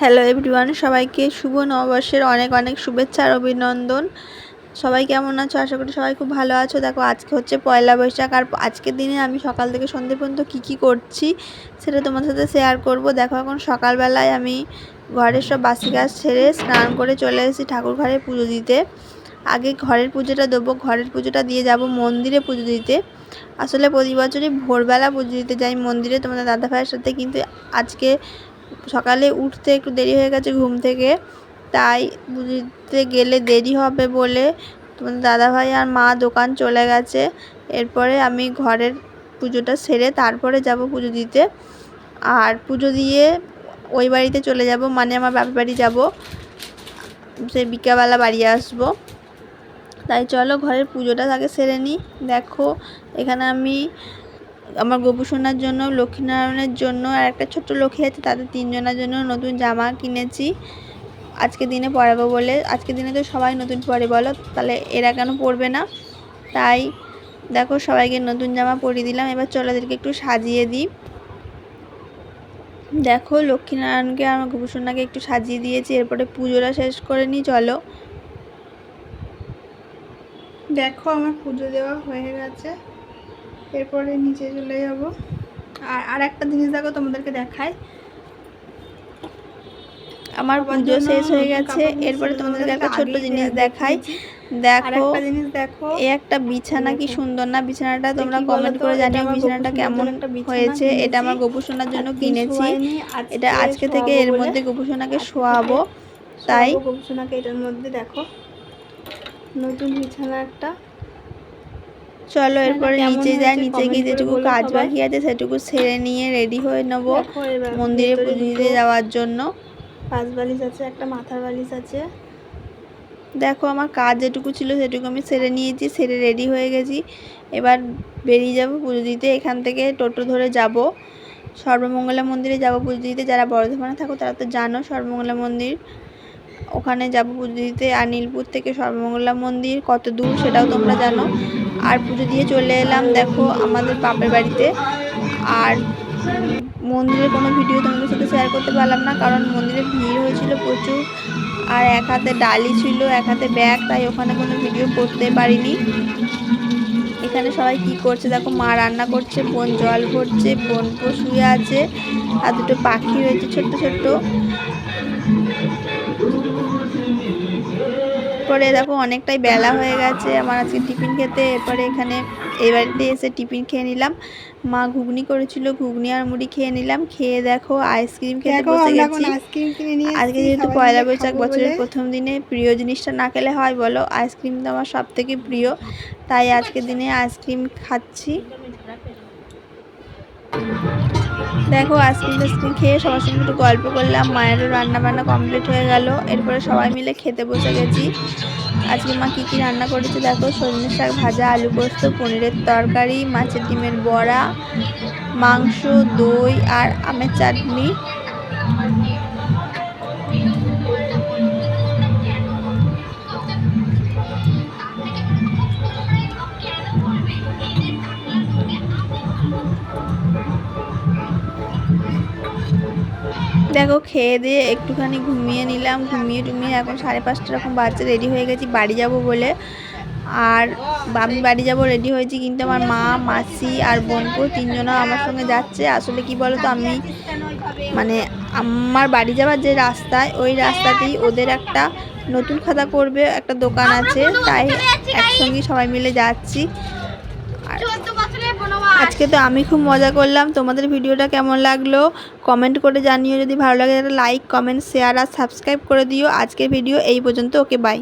Hello everyone সবাইকে শুভ নববর্ষের অনেক অনেক শুভেচ্ছা আর অভিনন্দন। সবাই কেমন আছো? আশা করি সবাই খুব ভালো আছো। দেখো, আজকে হচ্ছে পয়লা বৈশাখ আর আজকের দিনে আমি সকাল থেকে সন্ধ্যে পর্যন্ত কী কী করছি সেটা তোমাদের সাথে শেয়ার করব। দেখো, এখন সকালবেলায় আমি ঘরের সব বাসি গাছ ছেড়ে স্নান করে চলে এসেছি ঠাকুর ঘরে পুজো দিতে। আগে ঘরের পুজোটা দেবো, ঘরের পুজোটা দিয়ে যাব মন্দিরে পুজো দিতে। আসলে প্রতি বছরই ভোরবেলা পুজো দিতে যাই মন্দিরে। তোমাদের দাদা ভাইয়ের সাথে কিন্তু আজকে সকালে উঠতে একটু দেরি হয়ে গেছে ঘুম থেকে, তাই বুঝতে গেলে দেরি হবে বলে তোমাদের দাদাভাই আর মা দোকান চলে গেছে। এরপরে আমি ঘরের পুজোটা সেরে তারপরে যাব পুজো দিতে। আর পুজো দিয়ে ওই বাড়িতে চলে যাব মানে আমার বাপের বাড়ি যাব। সে বিকালবেলা বাড়ি আসব। তাই চলো ঘরের পুজোটা আগে সেরে নিই। দেখো, এখানে আমি আমার গোপুসোনার জন্য, লক্ষ্মীনারায়ণের জন্য আর একটা ছোট্ট লক্ষ্মী আছে, তাদের তিনজনের জন্য নতুন জামা কিনেছি। আজকে দিনে পরাবো বলে, আজকে দিনে তো সবাই নতুন পরে বলো, তাহলে এরা কেন পরবে না? তাই দেখো, সবাইকে নতুন জামা পরিয়ে দিলাম, এবার চলো এদেরকে একটু সাজিয়ে দিই। দেখো, লক্ষ্মীনারায়ণকে আমার গোপুসোনাকে একটু সাজিয়ে দিয়েছি, এরপরে পুজোটা শেষ করে নিই, চলো। দেখো, আমার পুজো দেওয়া হয়ে গেছে। এরপরে নিচে চলে যাব। আর আর একটা জিনিস দেখো তোমাদেরকে দেখাই। আমার পুজো শেষ হয়ে গেছে এরপরে তোমাদেরকে একটা ছোট্ট জিনিস দেখাই। দেখো জিনিস দেখো। এই একটা বিছানা কি সুন্দর না? বিছানাটা তোমরা কমেন্ট করে জানিও বিছানাটা কেমন হয়েছে। এটা আমার গোপুসোনার জন্য কিনেছি। এটা আজকে থেকে এর মধ্যে গোপুসোনাকে শোয়াবো। তাই গোপুসোনাকে এটার মধ্যে দেখো। নতুন বিছানা একটা। চলো এরপরে নিচে যাই নিচে গিয়ে যেটুকু কাজ বাকি আছে সেটুকু সেরে নিয়ে রেডি হয়ে নেব মন্দিরে পুজো দিতে যাওয়ার জন্য। পাঁচ বালিশ আছে একটা মাথার বালিশ আছে। দেখো আমার কাজ যেটুকু ছিল সেটুকু আমি সেরে নিয়েছি সেরে রেডি হয়ে গেছি। এবার বেরিয়ে যাব পুজো দিতে এখান থেকে টোটো ধরে যাব। সর্বমঙ্গলা মন্দিরে যাব পুজো দিতে। যারা বর্ধমানে থাকো তারা তো জানো সর্বমঙ্গলা মন্দির। ওখানে যাব পুজো দিতে। আর নীলপুর থেকে সর্বমঙ্গলা মন্দির কত দূর সেটাও তোমরা জানো। আর পুজো দিয়ে চলে এলাম, দেখো আমাদের বাপের বাড়িতে। আর মন্দিরের কোনো ভিডিও তোমাদের সাথে শেয়ার করতে পারলাম না, কারণ মন্দিরে ভিড় হয়েছিল প্রচুর। আর এক হাতে ডালি ছিল, এক হাতে ব্যাগ, তাই ওখানে কোনো ভিডিও করতে পারিনি। এখানে সবাই কি করছে দেখো, মা রান্না করছে, বোন জল ভরছে, বোন শুয়ে আছে, আর দুটো পাখি রয়েছে ছোট্ট ছোট্ট। পরে দেখো অনেকটাই বেলা হয়ে গেছে আমার আজকে টিফিন খেতে। এরপরে এখানে এই বাড়িতে এসে টিফিন খেয়ে নিলাম। মা ঘুগনি করেছিল ঘুগনি আর মুড়ি খেয়ে নিলাম। খেয়ে দেখো আইসক্রিম খেতে বসে গেছি। আজকে যেহেতু পয়লা বৈশাখ বছরের প্রথম দিনে প্রিয় জিনিসটা না খেলে হয় বলো? আইসক্রিম তো আমার সব থেকে প্রিয় তাই আজকের দিনে আইসক্রিম খাচ্ছি। দেখো আইসক্রিম টাইসক্রিম খেয়ে সবার সঙ্গে একটু গল্প করলাম। মায়েরও রান্না বান্না কমপ্লিট হয়ে গেল। এরপরে সবাই মিলে খেতে বসে গেছি। আজকে মা কী কী রান্না করেছে দেখো? সজনে শাক ভাজা, আলু পোস্ত, পনিরের তরকারি, মাছের ডিমের বড়া, মাংস, দই আর আমের চাটনি। দেখো, খেয়ে দিয়ে একটুখানি ঘুমিয়ে নিলাম। ঘুমিয়ে টুমিয়ে এখন সাড়ে পাঁচটা রকম বাচ্চা রেডি হয়ে গেছি বাড়ি যাব বলে। আর আমি বাড়ি যাব রেডি হয়েছি কিন্তু আমার মা, মাসি আর বোনপো তিনজনও আমার সঙ্গে যাচ্ছে। আসলে কি বলো তো আমি মানে আমার বাড়ি যাওয়ার যে রাস্তায়, ওই রাস্তাতেই ওদের একটা নতুন খাতা করবে একটা দোকান আছে। তাই একসঙ্গে সবাই মিলে যাচ্ছি। আজকে তো আমি খুব মজা করলাম। তোমাদের ভিডিওটা কেমন লাগল? কমেন্ট করে জানিও। যদি ভালো লাগে লাইক কমেন্ট শেয়ার আর সাবস্ক্রাইব করে দিও। আজকের ভিডিও এই পর্যন্ত। Okay bye